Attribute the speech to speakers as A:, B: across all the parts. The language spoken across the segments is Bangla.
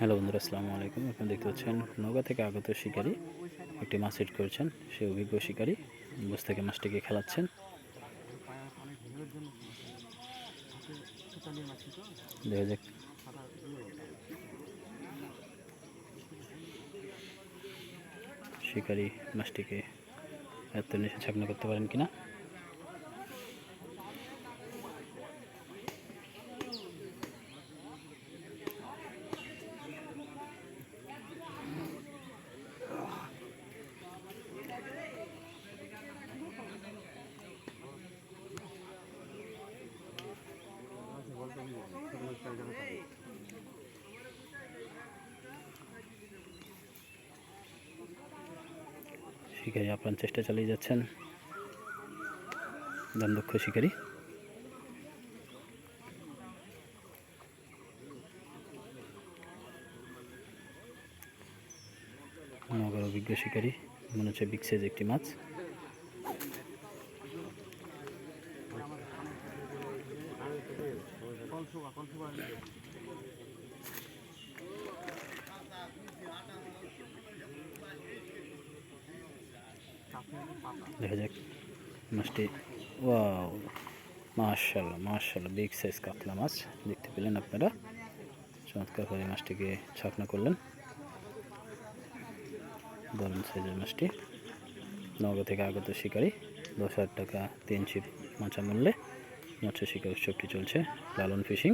A: হ্যালো বন্ধুরা, আসসালামু আলাইকুম। আপনারা দেখতে পাচ্ছেন নৌকা থেকে আগত শিকারী একটি মাছ হিট করেছেন। সে অভিজ্ঞ শিকারী, বস থেকে মাছটিকে খেলাচ্ছেন। দেখা শিকারী মাছটিকে এত নিচে ছাকনা করতে পারেন কিনা। শিকারী আপ্রাণ চেষ্টা চালিয়ে যাচ্ছেন। দক্ষ শিকারী। নগর অভিজ্ঞ শিকারী, মনে হচ্ছে বিগ একটি মাছ। দেখা যাক। মাছটি, ওয়াও মাশাল্লাহ মাশাল্লাহ বিগ সাইজ কাতলা মাছ, দেখতে পেলেন আপনারা। চমৎকার করে মাছটিকে ছাকনা করলেন। দারুণ সাইজের মাছটি। নগর থেকে আগত শিকারী, দশ হাজার টাকা তিন ছিপ মাছা মূল্যে মৎস্য শিকার উৎসবটি চলছে লালন ফিশিং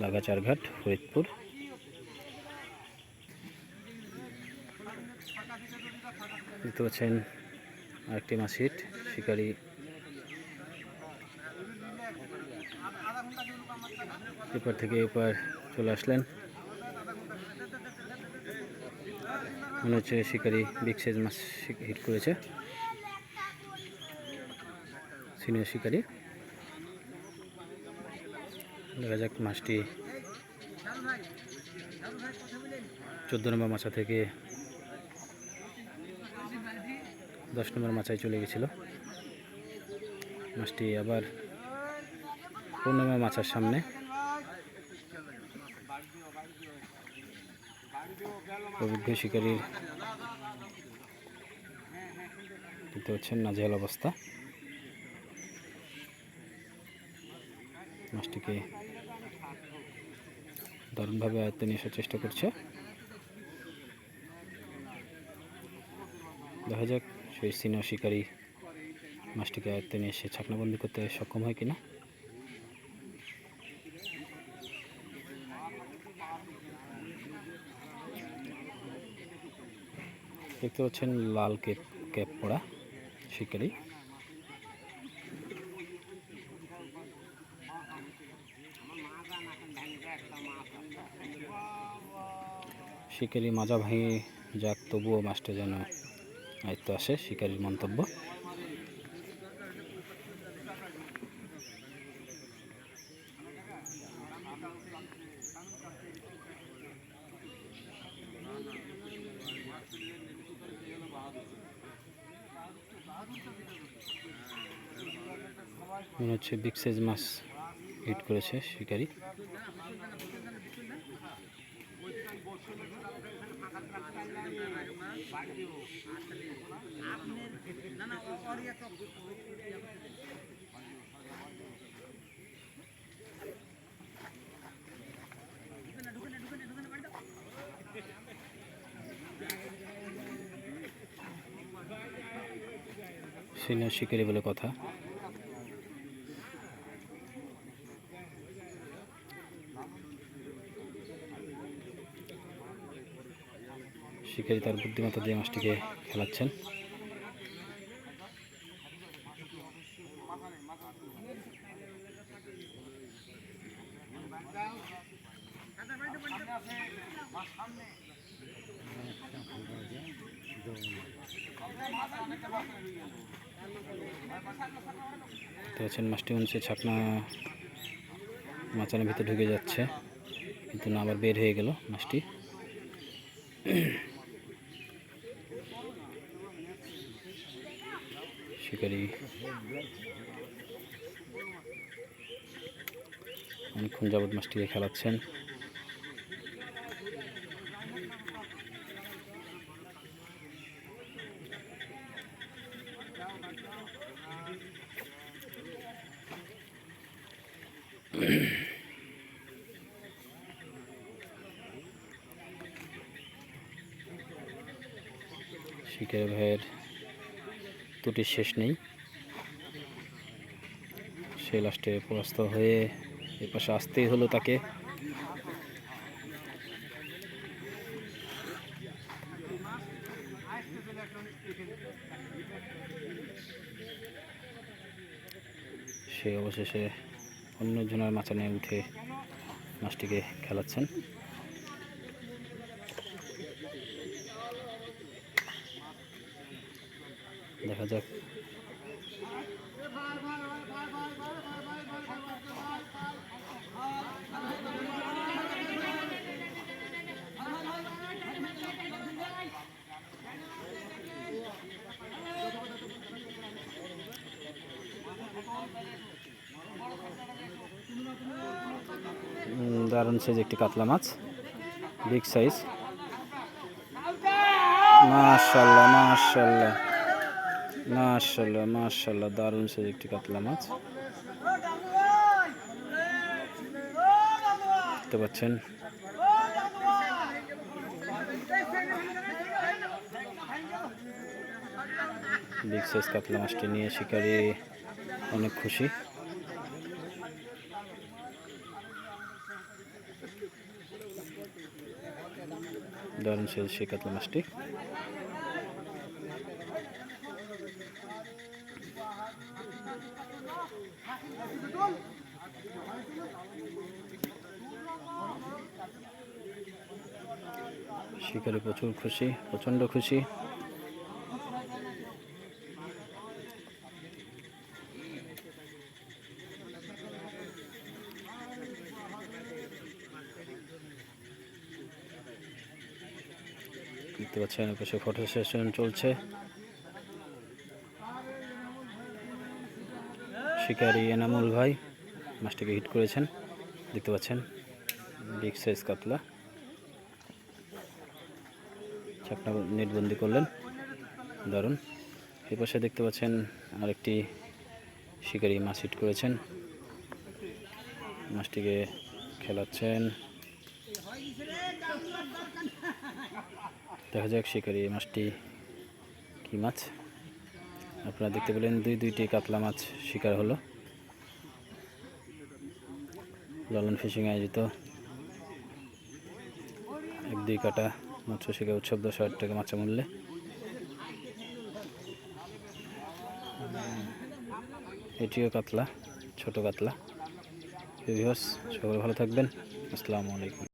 A: বাগাচারঘাট ফরিদপুর। দেখতে পাচ্ছেন আরেকটি মাছ হিট শিকারি। এপার থেকে এপার চলে আসলেন। মনে হচ্ছে শিকারি বিগ সাইজ মাছ হিট করেছে। সিনিয়র শিকারি। দেখা যাক মাছটি চোদ্দ নম্বর মাছা থেকে দশ নম্বর মাচায় চলে গেছিল। মাছটি আবার পূর্ণিমা মাছার সামনে। অভিজ্ঞ শিকারীর দেখতে পাচ্ছেন নাজেহাল অবস্থা। মাছটিকে দারুণভাবে আয়ত্তে নিয়ে চেষ্টা করছে। দেখা যাক, সেই সিনিয়র শিকারী মাছটিকে আয়ত্তে নিয়ে এসে ছাকনাবন্দি করতে সক্ষম হয় কিনা। দেখতে পাচ্ছেন লাল কেপ ক্যাপ পরা শিকারী। শিকারি মাজা ভাঙে যাক, তবুও মাছটা যেন আয়ত্ত আসে শিকারীর মন্তব্য। মনে হচ্ছে বিগ সাইজ মাছ হিট করেছে শিকারি। সিনিয়র শিকারি বলে কথা। শিকারি তার বুদ্ধিমত্তা দিয়ে মাছটিকে খেলাচ্ছেন। মাছটি মনে হচ্ছে ছাকনা মাচানের ভিতরে ঢুকে যাচ্ছে, কিন্তু না আবার বের হয়ে গেল মাছটি শিকারি অনেকক্ষণ যাবৎ মাছটিকে খেলাচ্ছেন। শিকার ভাইয়ের ত্রুটির শেষ নেই। সে লাস্টে পরাস্ত হয়ে এ পাশে আসতেই হলো তাকে। সে অবশেষে অন্য জনের মাচানে উঠে মাছটিকে খেলাচ্ছেন। দেখা যাক। দারুণ সাইজ একটি কাতলা মাছ। বিগ সাইজ মাশাল্লাহ মাশাল্লাহ। মাশাল্লাহ মাশাল্লাহ দারুণ সাইজ একটি কাতলা মাছ। দেখতে পাচ্ছেন? বিগ সাইজ কাতলা মাছটি নিয়ে শিকারি, অনেক খুশি। দারুণ সেই কাতলা মাছটি। শিকারি প্রচুর খুশি প্রচণ্ড খুশি। দেখতে পাচ্ছেন পাশে ফটো সেশন চলছে। শিকারি এনামুল ভাই মাছটিকে হিট করেছেন, দেখতে পাচ্ছেন, বিগ সাইজ কাতলা। চাপনা নেটবন্দি করলেন, দারুণ। এই পাশে দেখতে পাচ্ছেন আরেকটি শিকারি মাছ হিট করেছেন। মাছটিকে খেলাচ্ছেন। দেখা যাক শিকারি মাছটি কী মাছ। আপনারা দেখতে পেলেন দুই দুইটি কাতলা মাছ শিকার হলো। লালন ফিশিং আয়োজিত এক, দুই কাটা মৎস্য শিকার উৎসব দশ হাজার টাকা মাছা মূল্যে। এটিও কাতলা, ছোট কাতলা। সকলে ভালো থাকবেন। আসসালামু আলাইকুম।